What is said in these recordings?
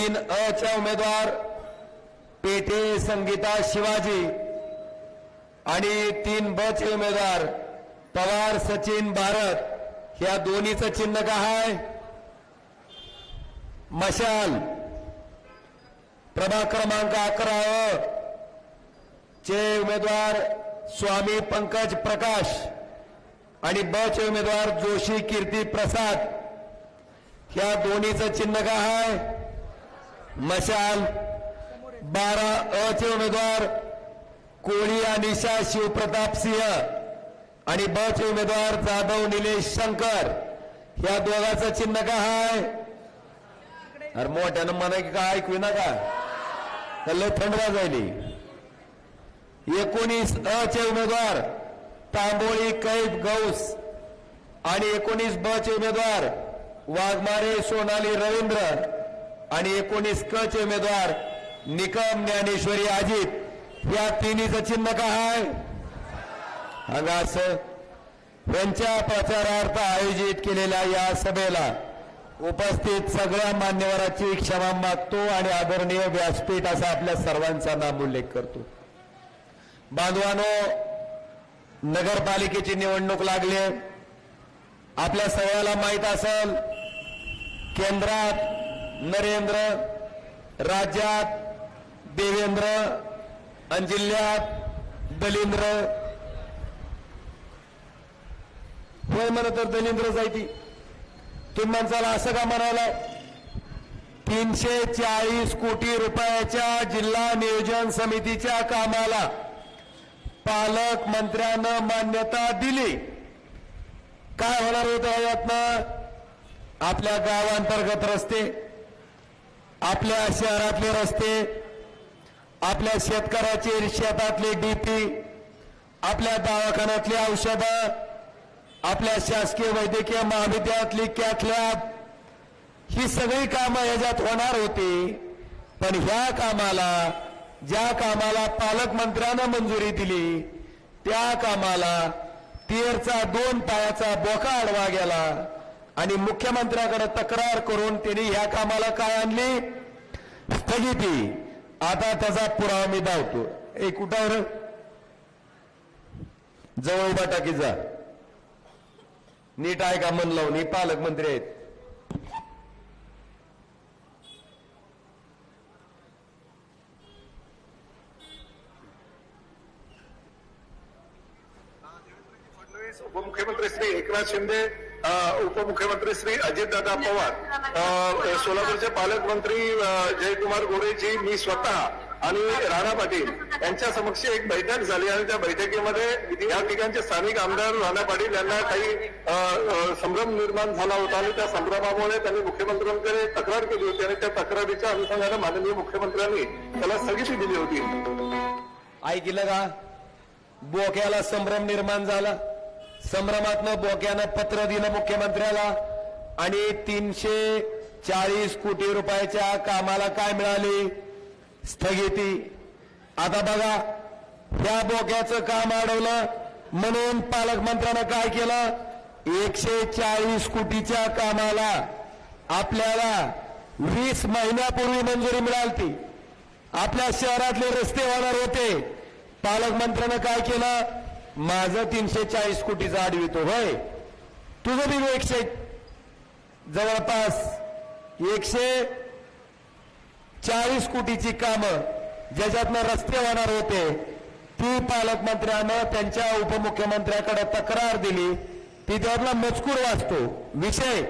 तीन अच्या उमेदवार पेठे संगीता शिवाजी आणि तीन ब चे उमेदवार पवार सचिन भारत ह्या दोन्हीचं चिन्ह काय आहे मशाल. प्रभाग क्रमांक अकरा चे उमेदवार स्वामी पंकज प्रकाश आणि ब चे उमेदवार जोशी कीर्ती प्रसाद. ह्या दोन्हीचं चिन्ह काय आहे मशाल बारा अचे उमेदवार कोळी अनिशा शिवप्रताप सिंह आणि ब चे उमेदवार जाधव निलेश शंकर. ह्या दोघांचं चिन्ह का आहे अरे मोठ्यानं म्हणा की काय ऐकू नका तर लय थंड जायली एकोणीस अचे उमेदवार तांबोळी कैफ गौस आणि एकोणीस ब चे उमेदवार वाघमारे सोनाली रवींद्र. आणि एकोणीस क चे उमेदवार निकम ज्ञानेश्वरी अजित या तिन्हीचं चिन्ह काय आहे अगं असं यांच्या प्रचारार्थ आयोजित केलेल्या या सभेला उपस्थित सगळ्या मान्यवराची क्षमा मागतो आणि आदरणीय व्यासपीठ असा आपल्या सर्वांचा नाम उल्लेख करतो बांधवानो नगरपालिकेची निवडणूक लागली आहे. आपल्या सगळ्याला माहीत असेल केंद्रात नरेंद्र राज्यात देवेंद्र आणि जिल्ह्यात दलिंद्र. होय म्हणत तर दलिंद्र जायती. तुम्ही माणसाला असं का म्हणाला तीनशे चाळीस कोटी रुपयाच्या जिल्हा नियोजन समितीच्या कामाला पालकमंत्र्यानं मान्यता दिली. काय होणार होतं यातनं? आपल्या गावांतर्गत रस्ते. आपल्या शहरातले रस्ते आपल्या शेतकऱ्याचे शेतातले डीपी आपल्या दवाखान्यातली औषधं आपल्या शासकीय वैद्यकीय महाविद्यालयातली कॅथलॅब ही सगळी कामं याच्यात होणार होती. पण ह्या कामाला ज्या कामाला पालकमंत्र्यानं मंजुरी दिली त्या कामाला तेरचा दोन पायाचा बोका अडवा गेला. आणि मुख्यमंत्र्याकडे तक्रार करून त्यांनी ह्या कामाला काय आणली? स्थगिती. आता त्याचा पुरावा मी धावतो ए कुठावर जवळ उभा टाकीचा नीट आहे का मन लावून हे पालकमंत्री आहेत. उपमुख्यमंत्री श्री एकनाथ शिंदे उपमुख्यमंत्री श्री अजितदादा पवार अ, सोलापूरचे पालकमंत्री जयकुमार गोरेजी मी स्वतः आणि राणा पाटील यांच्या समक्ष एक बैठक झाली आणि त्या बैठकीमध्ये या ठिकाणचे स्थानिक आमदार राणा पाटील यांना काही संभ्रम निर्माण झाला होता आणि त्या संभ्रमामुळे त्यांनी मुख्यमंत्र्यांकडे तक्रार केली होती आणि त्या तक्रारीच्या अनुषंगाने माननीय मुख्यमंत्र्यांनी त्याला स्थगिती दिली होती. ऐकलं का? बोक्याला संभ्रम निर्माण झाला. संभ्रमातनं बोक्यानं पत्र दिलं मुख्यमंत्र्याला आणि तीनशे चाळीस कोटी रुपयाच्या कामाला काय मिळाली? स्थगिती. आता बघा ह्या बोक्याचं काम अडवलं म्हणून पालकमंत्र्यानं काय केलं? एकशे चाळीस कोटीच्या कामाला आपल्याला वीस महिन्यापूर्वी मंजुरी मिळाली आपल्या शहरातले रस्ते होणार होते. पालकमंत्र्यानं काय केलं? माझं तीनशे चाळीस कोटीचा आडवितो होय? तुझं बिल एकशे जवळपास एकशे चाळीस कोटीची कामं ज्याच्यातनं रस्ते होणार होते ती पालकमंत्र्यानं त्यांच्या उपमुख्यमंत्र्याकडे तक्रार दिली. ती त्यातला मजकूर वाचतो. विषय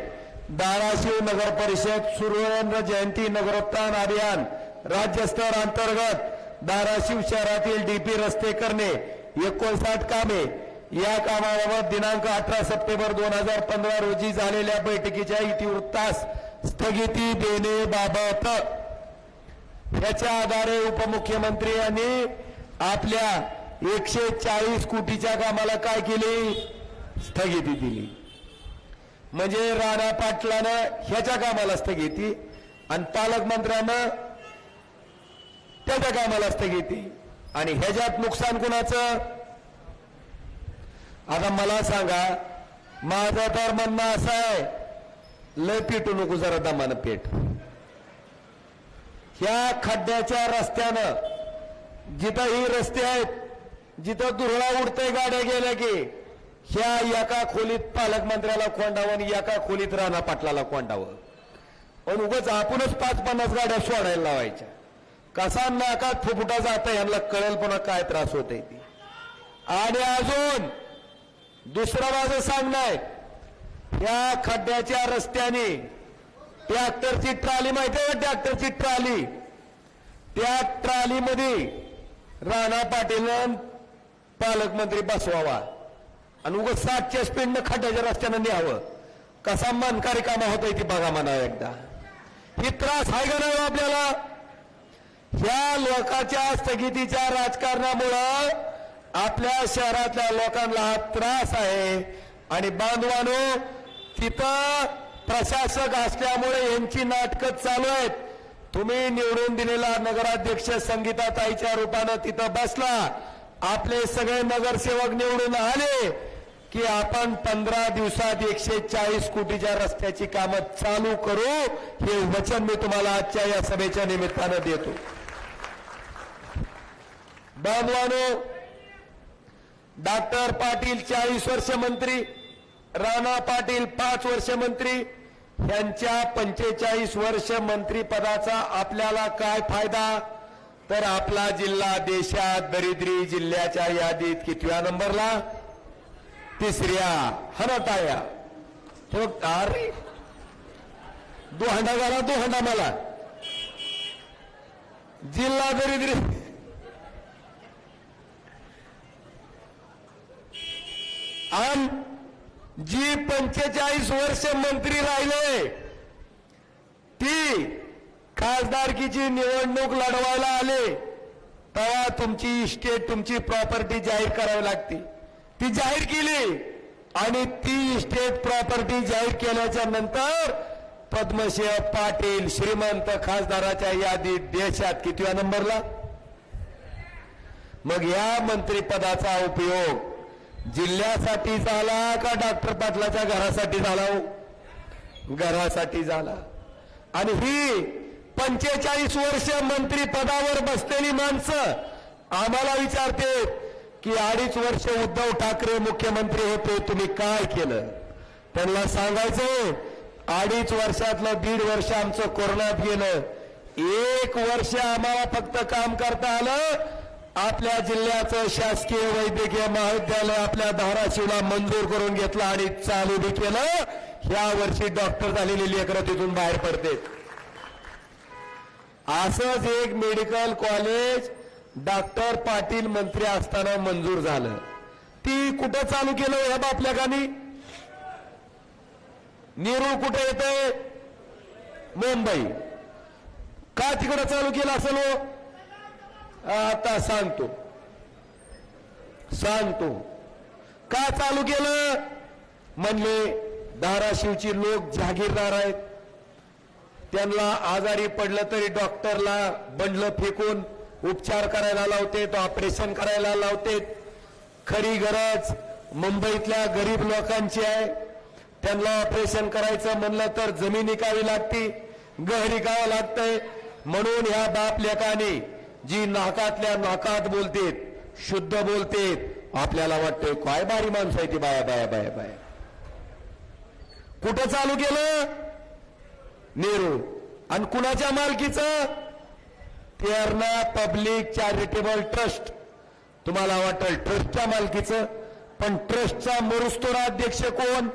धाराशिव नगर परिषद सुरेंद्र जयंती नगरोत्थान अभियान राज्यस्तर अंतर्गत धाराशिव शहरातील डीपी रस्ते करणे एकोणसाठ कामे या कामाबाबत दिनांक अठरा सप्टेंबर दोन हजार पंधरा रोजी झालेल्या बैठकीच्या इतिवृत्तास स्थगिती देण्याबाबत याच्या आधारे उपमुख्यमंत्री यांनी आपल्या एकशे चाळीस कोटीच्या कामाला काय केली? स्थगिती दिली. म्हणजे राणा पाटलानं ह्याच्या कामाला स्थगिती आणि पालकमंत्र्यानं त्याच्या कामाला स्थगिती. आणि ह्याच्यात नुकसान कुणाचं? आता मला सांगा माझं तर म्हणणं असं आहे लय पेटू नको जरा दमानं पेट. ह्या खड्ड्याच्या रस्त्यानं जिथं ही रस्ते आहेत जिथं दुरळा उडतंय गाड्या गेल्या की ह्या एका खोलीत पालकमंत्र्याला कोंडावं आणि एका खोलीत राणा पाटलाला कोंडावं. पण उगाच आपणच पाच पन्नास गाड्या सोडायला लावायच्या. कसा नाकात फुफुटा जात यांना कळेल पुन्हा काय त्रास होत आहे ती. आणि अजून दुसरं माझं सांगणं आहे या खड्ड्याच्या रस्त्याने ट्रॅक्टरची ट्राली माहिती आहे ट्रॅक्टरची ट्राली? त्या ट्रालीमध्ये राणा पाटीलनं पालकमंत्री बसवावा. आणि उग सातच्या स्पीडनं खड्ड्याच्या रस्त्यानं न्यावं. कसा मनकारी कामा आहे ती बघा म्हणा एकदा. ही त्रास आहे का नाही हो आपल्याला? ह्या लोकांच्या स्थगितीच्या राजकारणामुळं आपल्या शहरातल्या लोकांना हा त्रास आहे. आणि बांधवानो तिथं प्रशासक असल्यामुळे यांची नाटकं चालू आहेत. तुम्ही निवडून दिलेला नगराध्यक्ष संगीताताईच्या रूपानं तिथं बसला. आपले सगळे नगरसेवक निवडून आले की आपण पंधरा दिवसात एकशे चाळीस कोटीच्या रस्त्याची कामं चालू करू. हे वचन मी तुम्हाला आजच्या या सभेच्या निमित्तानं देतो. बांधवानो डॉक्टर पाटील चाळीस वर्ष मंत्री राणा पाटील पाच वर्ष मंत्री यांच्या पंचेचाळीस वर्ष मंत्रीपदाचा आपल्याला काय फायदा? तर आपला जिल्हा देशात दरिद्री जिल्ह्याच्या यादीत कितव्या नंबरला? तिसऱ्या. हनटाया तो अरे. दोहंडा झाला दोहंडा मला. जिल्हा दरिद्री आणि जी पंचेचाळीस वर्ष मंत्री राहिले ती खासदारकीची निवडणूक लढवायला आले तेव्हा तुमची इस्टेट तुमची प्रॉपर्टी जाहीर करावी लागते. ती जाहीर केली आणि ती इस्टेट प्रॉपर्टी जाहीर केल्याच्यानंतर पद्मसिंह पाटील श्रीमंत खासदाराच्या यादीत देशात कितव्या नंबरला? मग या मंत्रिपदाचा उपयोग जिल्ह्यासाठी झाला का डॉक्टर पाटलाच्या घरासाठी झाला हो? घरासाठी झाला. आणि ही पंचेचाळीस वर्ष मंत्री पदावर बसलेली माणसं आम्हाला विचारते की अडीच वर्ष उद्धव ठाकरे मुख्यमंत्री होते तुम्ही काय केलं? त्यांना सांगायचं अडीच वर्षातलं दीड वर्ष आमचं कोरोनात गेलं. एक वर्ष आम्हाला फक्त काम करता आलं आपल्या जिल्ह्याचं शासकीय वैद्यकीय महाविद्यालय आपल्या धाराशिवला मंजूर करून घेतलं आणि चालू बी केलं. या वर्षी डॉक्टर झालेली लेकरं तिथून बाहेर पडते. असंच एक मेडिकल कॉलेज डॉक्टर पाटील मंत्री असताना मंजूर झालं. ती कुठं चालू केलं ह्या बापल्याकानी? नेरूळ कुठे येते मुंबई. का तिकडं चालू केलं असं आता सांगतो. सांगतो. का चालू केलं? म्हणले धाराशिवची लोक जागीरदार आहेत. त्यांना आजारी पडलं तरी डॉक्टरला बंडलं फेकून उपचार करायला लावते ऑपरेशन करायला लावते खरी गरज मुंबईतल्या गरीब लोकांची आहे. त्यांना ऑपरेशन करायचं म्हणलं तर जमीन विकावी लागते गहरी विकावं लागतंय. म्हणून ह्या बाप लेकाने जी नाकातल्या नाकात बोलतेत शुद्ध बोलतेत आपल्याला वाटतंय काय भारी माणसं आहे ती बाया बाया बाया बाया. कुठं चालू केलं? नेहरू. आणि कुणाच्या मालकीचं? Terna public charitable trust. तुम्हाला वाटेल ट्रस्टच्या मालकीचं? पण ट्रस्टचा मरुस्तोरा अध्यक्ष कोण?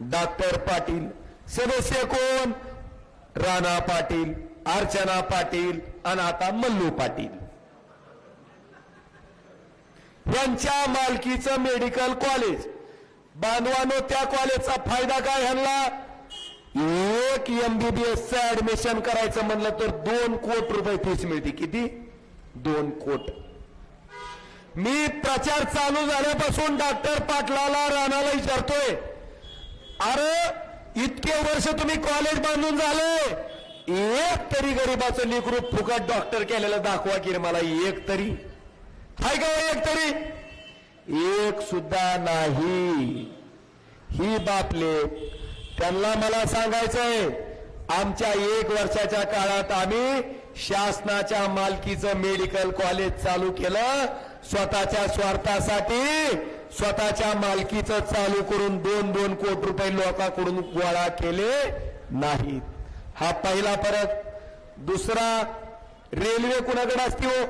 डॉक्टर पाटील. सदस्य कोण? राणा पाटील अर्चना पाटील आणि आता मल्लू पाटील. यांच्या मालकीचं मेडिकल कॉलेज बांधवानो त्या कॉलेजचा फायदा काय ह्यांना? एक एमबीबीएसचं ऍडमिशन करायचं म्हणलं तर दोन कोट रुपये फीस मिळते. किती? दोन कोट. मी प्रचार चालू झाल्यापासून डॉक्टर पाटलाला राणाला विचारतोय अरे इतके वर्ष तुम्ही कॉलेज बांधून झाले एक तरी गरीबाचं लेकरू फुकट डॉक्टर केलेलं दाखवा की मला एक तरी. हाय का एक तरी. एक सुद्धा नाही. ही बापले त्यांना मला सांगायचंय आमच्या एक वर्षाच्या काळात आम्ही शासनाच्या मालकीचं मेडिकल कॉलेज चालू केलं. स्वतःच्या स्वार्थासाठी स्वतःच्या मालकीचं चालू करून दोन दोन कोटी रुपये लोकांकडून गोळा केले नाहीत. हा पहिला फरक. दुसरा रेल्वे कुणाकडे असते हो?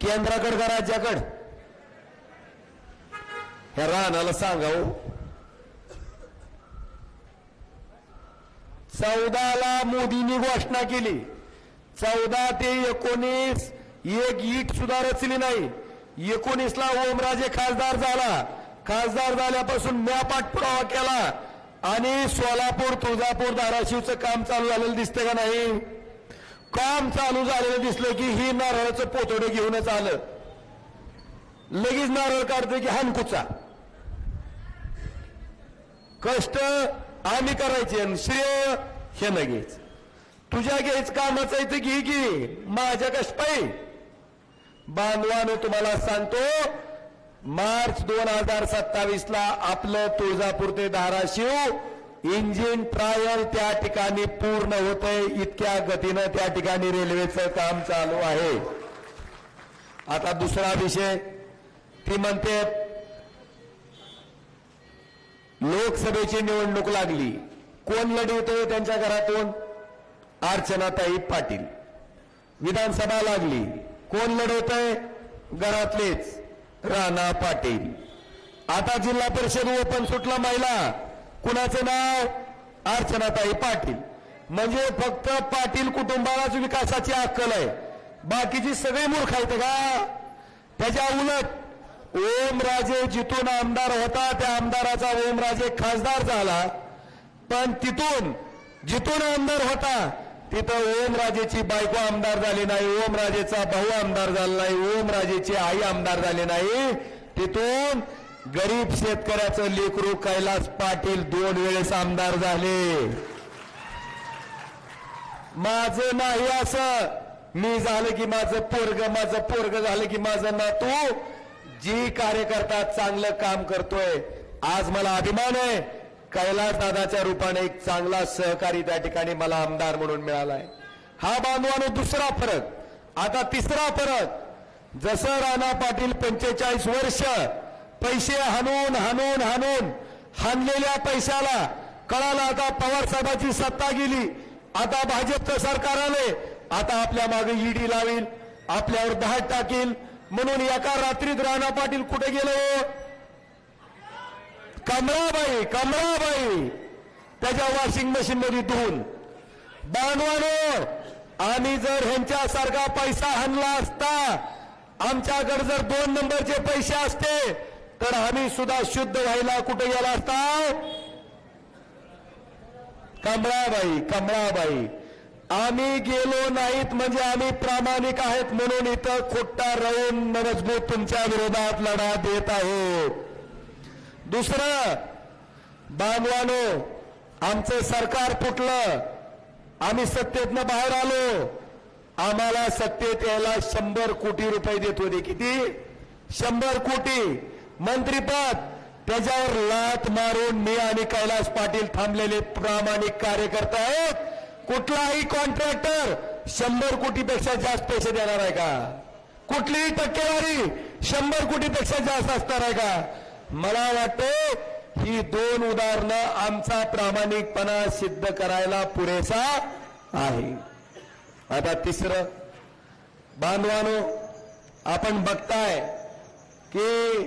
केंद्राकडे का राज्याकडे? ह्या राणाला सांगा हो. चौदाला मोदींनी घोषणा केली. चौदा ते एकोणीस एक ईट सुद्धा रचली नाही. एकोणीसला ओमराजे खासदार झाला. खासदार झाल्यापासून मॅप पाठपुरावा केला. आणि सोलापूर तुळजापूर धाराशिवचं काम चालू झालेलं दिसतं का नाही? काम चालू झालेलं दिसलं की ही नारळाचं पोतोडं घेऊनच आलं. लगेच नारळ काढतोय की हानकुचा. कष्ट आम्ही करायचे आणि श्रेय हे न घ्यायचं तुझ्या घ्यायच कामाचं आहे घे की माझ्या कष्ट पाहिजे बांधवानं तुम्हाला सांगतो मार्च दोन हजार सत्तावीस ला आपलं तुळजापूर ते धाराशिव इंजिन ट्रायल त्या ठिकाणी पूर्ण होतंय. इतक्या गतीनं त्या ठिकाणी रेल्वेचं काम चालू आहे. आता दुसरा विषय ती म्हणते लोकसभेची निवडणूक लागली. कोण लढवतोय त्यांच्या घरातून? अर्चनाताई पाटील. विधानसभा लागली. कोण लढवतंय? घरातलेच. राणा पाटील. आता जिल्हा परिषद ओपन सुटला महिला. कुणाचं नाव? अर्चनाताई पाटील. म्हणजे फक्त पाटील कुटुंबालाच विकासाची अक्कल आहे. बाकीची सगळी मूर्ख आहेत का? त्याच्या उलट ओमराजे जिथून आमदार होता त्या आमदाराचा ओमराजे खासदार झाला. पण तिथून जिथून आमदार होता तिथं ओमराजेची बायको आमदार झाली नाही ओमराजेचा भाऊ आमदार झाला नाही ओमराजेची आई आमदार झाली नाही. तिथून गरीब शेतकऱ्याचं लेकरू कैलास पाटील दोन वेळेस आमदार झाले. माझं नाही असं. मी झालं की माझं पोरग माझं पोरग झालं की माझं नातू जी कार्यकर्ता चांगलं काम करतोय. आज मला अभिमान आहे. कैलास दादाच्या रूपाने एक चांगला सहकारी त्या ठिकाणी मला आमदार म्हणून मिळालाय. हा बांधवानो दुसरा फरक. आता तिसरा फरक. जसं राणा पाटील पंचेचाळीस वर्ष पैसे हाणून हाणून हाणून हाणलेल्या पैशाला कळाला आता पवार साहेबांची सत्ता गेली. आता भाजपचं सरकार आले आता आपल्या मागे ईडी लावील आपल्यावर धाड टाकील. म्हणून एका रात्रीत राणा पाटील कुठे गेलो हो? कमळाबाई कमळाबाई. त्याच्या वॉशिंग मशीन मध्ये धुवून. बांधवानो आम्ही जर ह्यांच्यासारखा पैसा आणला असता आमच्याकडे जर दोन नंबरचे पैसे असते तर आम्ही सुद्धा शुद्ध व्हायला कुठे गेला असता? कमळाबाई कमळाबाई. आम्ही गेलो नाहीत म्हणजे आम्ही प्रामाणिक आहेत म्हणून इथं खोट्टा राहून मजबूत तुमच्या विरोधात लढा देत आहोत. दुसरं बांधवानो आमचं सरकार फुटलं आम्ही सत्तेतनं बाहेर आलो आम्हाला सत्तेत यायला शंभर कोटी रुपये देत होते. किती? शंभर कोटी. मंत्रीपद. त्याच्यावर लात मारून मी आणि कैलास पाटील थांबलेले प्रामाणिक कार्यकर्ते आहेत. कुठलाही कॉन्ट्रॅक्टर शंभर कोटीपेक्षा जास्त पैसे देणार आहे का? कुठलीही टक्केवारी शंभर कोटीपेक्षा जास्त असणार आहे का? मला वाटतं ही दोन उदाहरणं आमचा प्रामाणिकपणा सिद्ध करायला पुरेसा आहे. आता तिसरं बांधवानो आपण बघताय की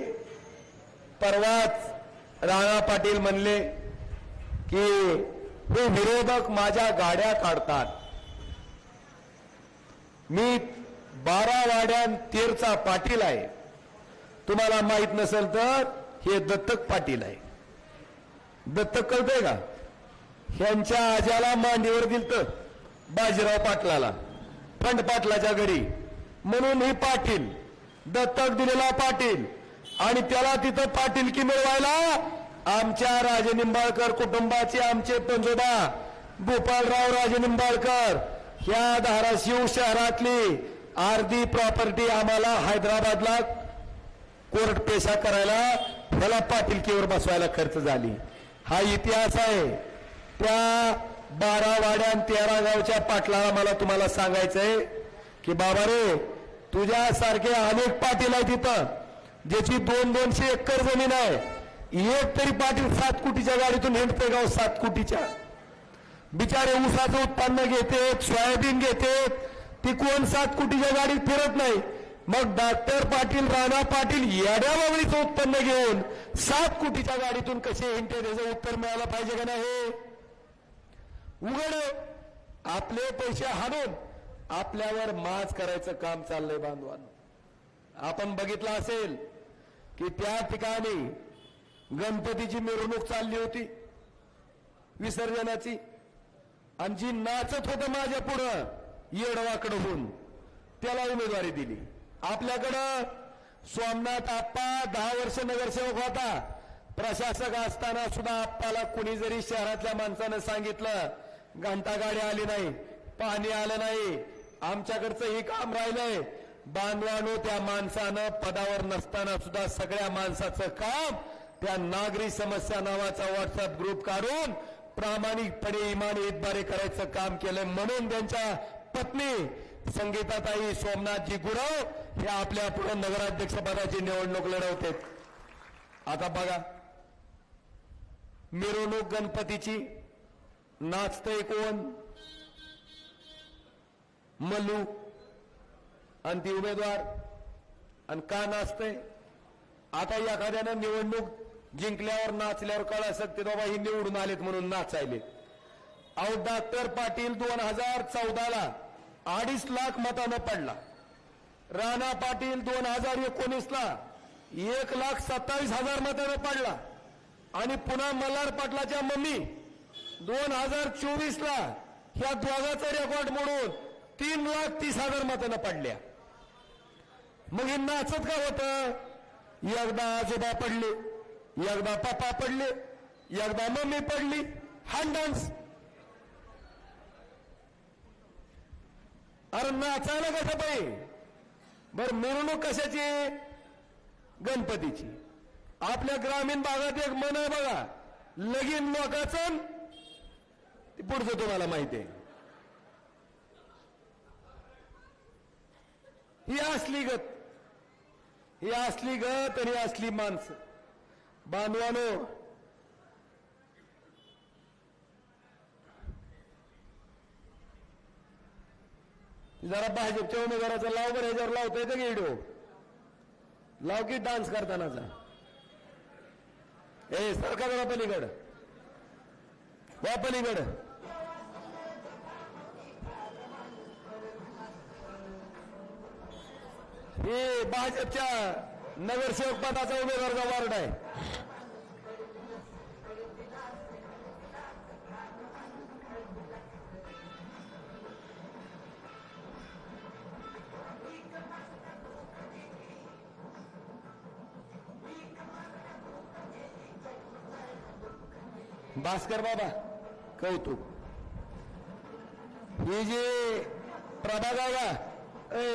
परवाच राणा पाटील म्हणले की हे विरोधक माझ्या गाड्या काढतात. मी बारा वाड्यां तीरचा पाटील आहे. तुम्हाला माहीत नसेल तर हे दत्तक पाटील आहे. दत्तक कळतंय का? ह्यांच्या आज्याला मांडीवर दिलत बाजीराव पाटलाला फंड पाटलाच्या घरी. म्हणून ही पाटील दत्तक दिलेला पाटील आणि त्याला तिथं पाटील की मिळवायला आमच्या राजे निंबाळकर कुटुंबाचे आमचे पंजोबा गोपालराव राजे निंबाळकर ह्या धाराशिव शहरातली अर्धी प्रॉपर्टी आम्हाला हैदराबादला कोर्ट पेशा करायला त्याला पाटीलकीवर बसवायला खर्च झाली. हा इतिहास आहे. त्या बारा वाड्या आणि तेरा गावच्या पाटलाला मला तुम्हाला सांगायचंय की बाबा रे तुझ्यासारखे अनेक पाटील आहेत तिथं ज्याची दोन दोनशे एकर जमीन आहे. एक तरी पाटील सात कोटीच्या गाडीतून हिंडते गाव सात कोटीच्या. बिचारे ऊसाचं उत्पन्न घेतेत सोयाबीन घेतेत. ती कोण सात कोटीच्या गाडीत फिरत नाही? मग डॉक्टर पाटील राणा पाटील येड्या बाबळीचं उत्पन्न घेऊन सात कोटीच्या गाडीतून कसे हिंडते त्याचं उत्तर मिळालं पाहिजे का नाही? उघड आपले पैसे हाणून आपल्यावर माज करायचं काम चाललंय बांधवान. आपण बघितलं असेल की त्या ठिकाणी गणपतीची मिरवणूक चालली होती विसर्जनाची. आणि जी नाचत होतं माझ्या पुढं येडवाकडं होऊन त्याला उमेदवारी दिली. आपल्याकडं सोमनाथ आप्पा दहा वर्ष नगरसेवक होता. प्रशासक असताना सुद्धा आप्पाला कुणी जरी शहरातल्या माणसानं सांगितलं घंटागाडी आली नाही पाणी आलं नाही आमच्याकडचं हे काम राहिलंय. बांधवानो त्या माणसानं पदावर नसताना सुद्धा सगळ्या माणसाचं काम त्या नागरी समस्या नावाचा व्हॉट्सअप ग्रुप काढून प्रामाणिकपणे इमान इतबारे करायचं काम केलंय म्हणून त्यांच्या पत्नी संगीताताई सोमनाथजी गुरव हे आपल्या पुढे नगराध्यक्ष पदाची निवडणूक लढवते. आता बघा मिरवणूक गणपतीची नाचतय कोण? मलू आणि ती उमेदवार. आणि का नाचतंय? आता एखाद्यानं निवडणूक जिंकल्यावर नाचल्यावर कळा शकते बाबा ही निवडून आलेत म्हणून नाचायले. अहो डॉक्टर पाटील दोन हजार चौदाला अडीच लाख मतानं पडला. राणा पाटील दोन हजार एकोणीसला एक लाख सत्तावीस हजार मतानं पडला. आणि पुन्हा मल्हार पाटलाच्या मम्मी दोन हजार चोवीसला ह्या दोघाचा रेकॉर्ड मोडून तीन लाख तीस हजार मतानं पडल्या. मग हे नाचत का होत? एकदा आजोबा पडले एकदा पप्पा पडले एकदा मम्मी पडली. हा डान्स अरे नाचायला कसं पाहिजे बर मिरवणूक कशाची? गणपतीची. आपल्या ग्रामीण भागात एक मन आहे बघा. लगीन लोकाचं पुढचं तुम्हाला माहिती आहे. ही असली गत. ही असली गत आणि असली माणसं. बांधवानो जरा भाजपच्या उमेदवाराचा लाव बरं ह्याच्यावर लावता येतं की व्हिडिओ लाव की डान्स करतानाचा. ए सरकार जरा पलीकड. वा पलीकड. हे भाजपच्या नगरसेवक पदाचा उमेदवारचा वार्ड आहे. भास्कर बाबा कौतुक. ही जी प्रभा गावा ए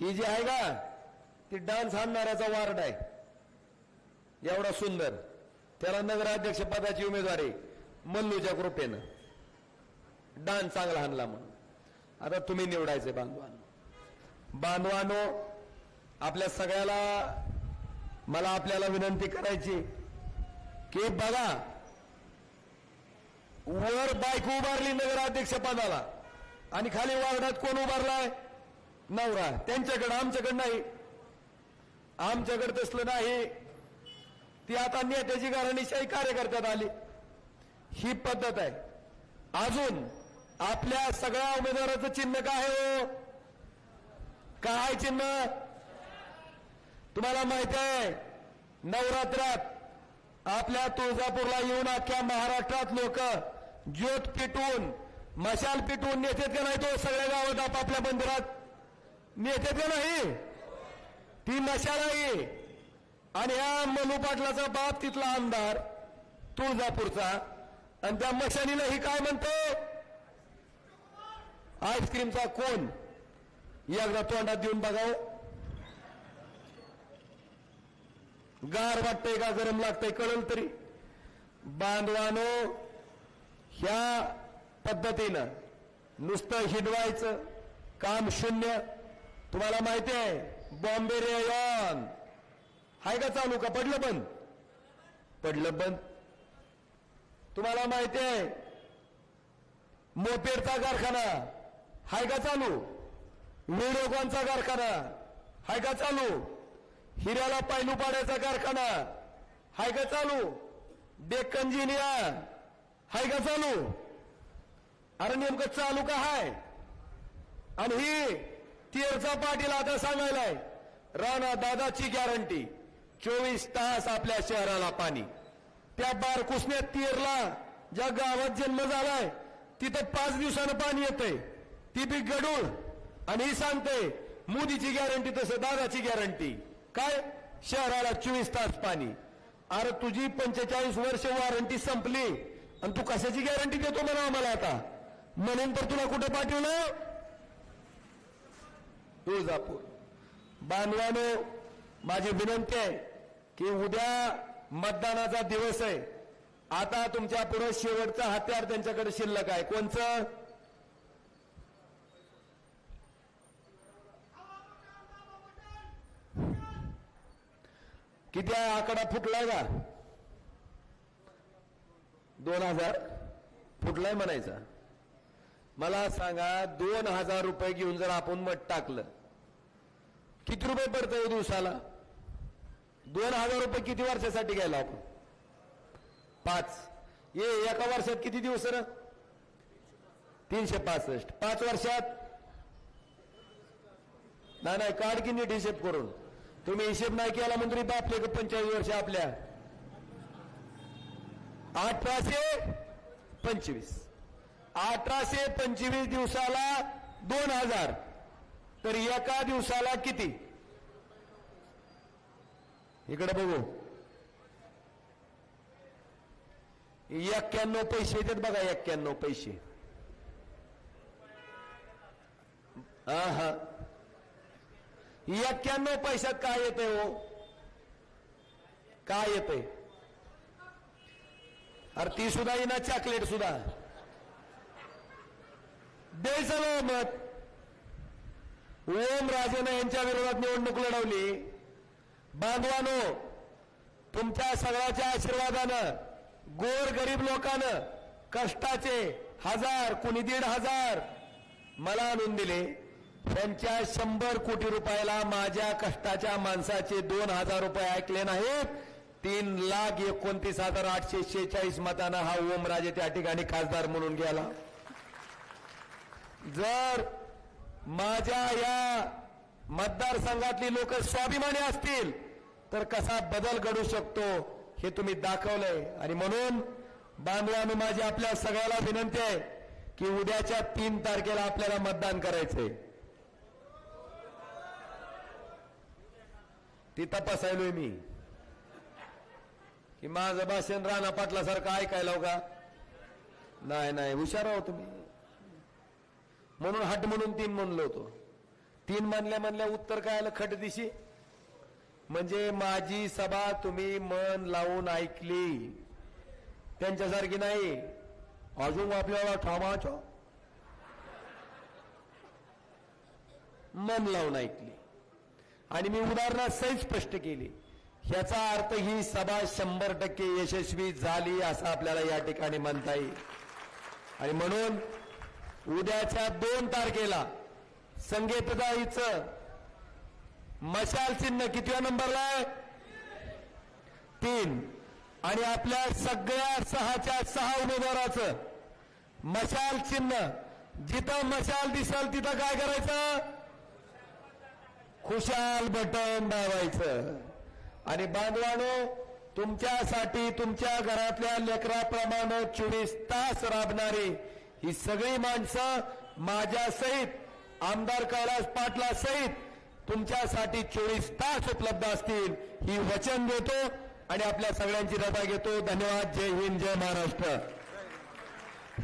ही जी आहे का ती डान्स आणणाऱ्याचा वार्ड आहे. एवढा सुंदर. त्याला नगराध्यक्ष पदाची उमेदवारी मल्लूच्या कृपेनं. डान चांगला आणला म्हणून. आता तुम्ही निवडायचे बांधवानो. बांधवानो आपल्या सगळ्याला मला आपल्याला विनंती करायची की बघा वर बायक उभारली नगराध्यक्ष पदाला आणि खाली वार्डात कोण उभारलाय? नवरा. त्यांच्याकडं आमच्याकडं नाही. आमच्याकडं तसलं नाही. ती आता नेत्याची घराणीशाही कार्यकर्त्यात आली. ही पद्धत आहे. अजून आपल्या सगळ्या उमेदवाराचं चिन्ह काय हो? काय चिन्ह? तुम्हाला माहिती आहे नवरात्रात आपल्या तुळजापूरला येऊन अख्ख्या महाराष्ट्रात लोक ज्योत पिटून मशाल पिटून नेतेत का नाही तो सगळ्या गावात आपापल्या मंदिरात? नेतेत का नाही? ती मशाल आहे. आणि ह्या मनु पाटलाचा बाप तिथला आमदार तुळजापूरचा. आणि त्या मशालीला ही काय म्हणतो? आईस्क्रीमचा कोण? एकदा तोंडात देऊन बघावं. गार वाटतंय का? गरम लागतंय कळल तरी. बांधवानो ह्या पद्धतीनं नुसतं हिडवायचं काम शून्य. तुम्हाला माहिती आहे बॉम्बे रेयॉन. हाय का चालू का? पडलं बंद? पडलं बंद. तुम्हाला माहिती आहे मोपेरचा कारखाना. हाय का चालू? व्हिडिओकॉनचा कारखाना. हाय का चालू? हिऱ्याला पायलू पाड्याचा कारखाना. हाय का चालू? डेक्कन जिनिया हाय का चालू? अरे नेमकं चालू का हाय? आणि ही तेरचा पाटील आता सांगायलाय राणा दादाची गॅरंटी चोवीस तास आपल्या शहराला पाणी. त्या बारकुसण्यात तीरला ज्या गावात जन्म झालाय तिथं पाच दिवसानं पाणी येतंय. ती बी गडूळ आणि ही सांगते मोदीची गॅरंटी तसं दादाची गॅरंटी काय? शहराला चोवीस तास पाणी. अरे तुझी पंचेचाळीस वर्ष वॉरंटी संपली. आणि तू कशाची गॅरंटी देतो म्हणा आम्हाला आता? म्हणून तर तुला कुठे पाठवलं? तुळजापूर. बांधवानो माझी विनंती आहे की उद्या मतदानाचा दिवस आहे. आता तुमच्यापुढे शेवटचं हत्यार त्यांच्याकडे शिल्लक आहे. कोणचं? किती आहे आकडा फुटलाय का? दोन हजार. फुटलाय म्हणायचा. मला सांगा दोन हजार रुपये घेऊन जर आपण मत टाकलं किती रुपये पडतंय हो दिवसाला? दोन हजार रुपये किती वर्षासाठी घ्यायला आपण? पाच. ये एका वर्षात किती दिवस ना तीनशे पासष्ट. पाच वर्षात? नाही नाही काढ की नीट हिशेब करून. तुम्ही हिशेब नाही केला मंत्री बापले का पंचेचाळीस वर्ष आपल्या? अठराशे पंचवीस. अठराशे पंचवीस दिवसाला दोन हजार. तर एका दिवसाला किती? इकडे बघू. एक्क्याण्णव पैसे येतात बघा एक्क्याण्णव पैसे. हा हा. एक्क्याण्णव पैशात काय येते हो? काय येते अरे ती सुद्धा येईना चॉकलेट सुद्धा. द्यायचं ना मत ओम राजेनं यांच्या विरोधात निवडणूक लढवली. बांधवानो तुमच्या सगळ्याच्या आशीर्वादानं गोर गरीब लोकानं कष्टाचे हजार कुणी दीड हजार मला आणून दिले. त्यांच्या शंभर कोटी रुपयाला माझ्या कष्टाच्या माणसाचे दोन हजार रुपये ऐकले नाहीत. तीन लाख एकोणतीस हजार आठशे शेहेचाळीस मतानं हा ओमराजे त्या ठिकाणी खासदार म्हणून गेला. जर माझ्या या मतदारसंघातली लोक स्वाभिमानी असतील तर कसा बदल घडू शकतो हे तुम्ही दाखवलंय. आणि म्हणून बांधवांनो माझी आपल्या सगळ्याला विनंती आहे की उद्याच्या तीन तारखेला आपल्याला मतदान करायचंय. ती तपासायलोय मी. की माझं भाषण राणा पाटलासारखं ऐकायला हो का? नाही नाही हुशार आहो तुम्ही. म्हणून हट म्हणून तीन म्हणलो होतो. तीन म्हणल्या म्हणल्या उत्तर काय आलं? खट दिशी. म्हणजे माझी सभा तुम्ही मन लावून ऐकली. त्यांच्यासारखी नाही. अजून आपल्याला ठामाच्या मन लावून ऐकली. आणि मी उदाहरणासहित स्पष्ट केली. ह्याचा अर्थ ही सभा शंभर टक्के यशस्वी झाली असं आपल्याला या ठिकाणी म्हणता येईल. आणि म्हणून उद्याच्या दोन तारखेला संगीतदाईचं मशाल चिन्ह कितव्या नंबरला आहे? तीन. आणि आपल्या सगळ्या सहाच्या सहा उमेदवाराचं मशाल चिन्ह. जिथं मशाल दिसाल तिथं काय करायचं? खुशाल बटन दाबायचं. आणि बांधवानो तुमच्यासाठी तुमच्या घरातल्या लेकराप्रमाणे चोवीस तास राबणारी ही सगळी माणसं माझ्या सहित आमदार कैलास पाटला सहित तुमच्यासाठी चोवीस तास उपलब्ध असतील ही वचन देतो आणि आपल्या सगळ्यांची रजा घेतो. धन्यवाद. जय हिंद जय महाराष्ट्र.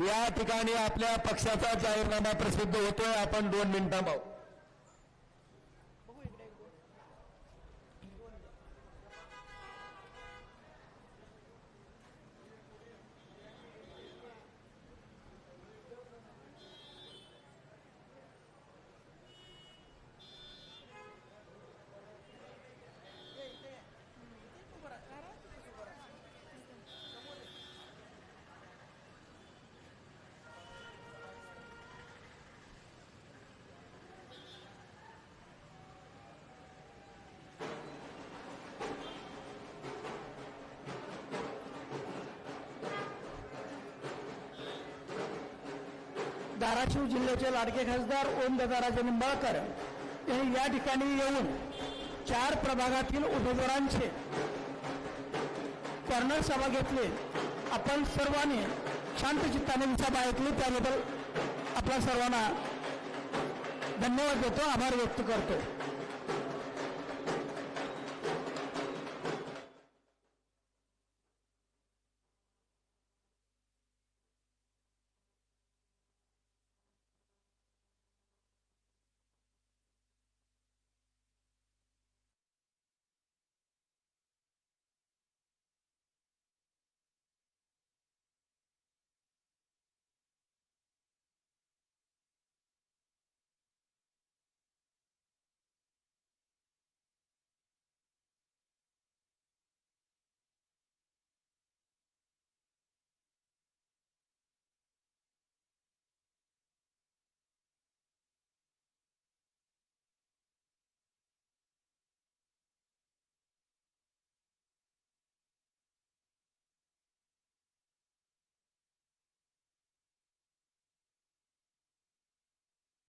या ठिकाणी आपल्या पक्षाचा जाहीरनामा प्रसिद्ध होतोय. आपण दोन मिनिटां पाहू धाराशिव जिल्ह्याचे लाडके खासदार ओमदादाराजे निंबाळकर यांनी या ठिकाणी येऊन चार प्रभागातील उमेदवारांचे कॉर्नर सभा घेतली. आपण सर्वांनी शांत चित्ताने सभा ऐकली. त्याबद्दल आपल्या सर्वांना धन्यवाद देतो. आभार व्यक्त करतो.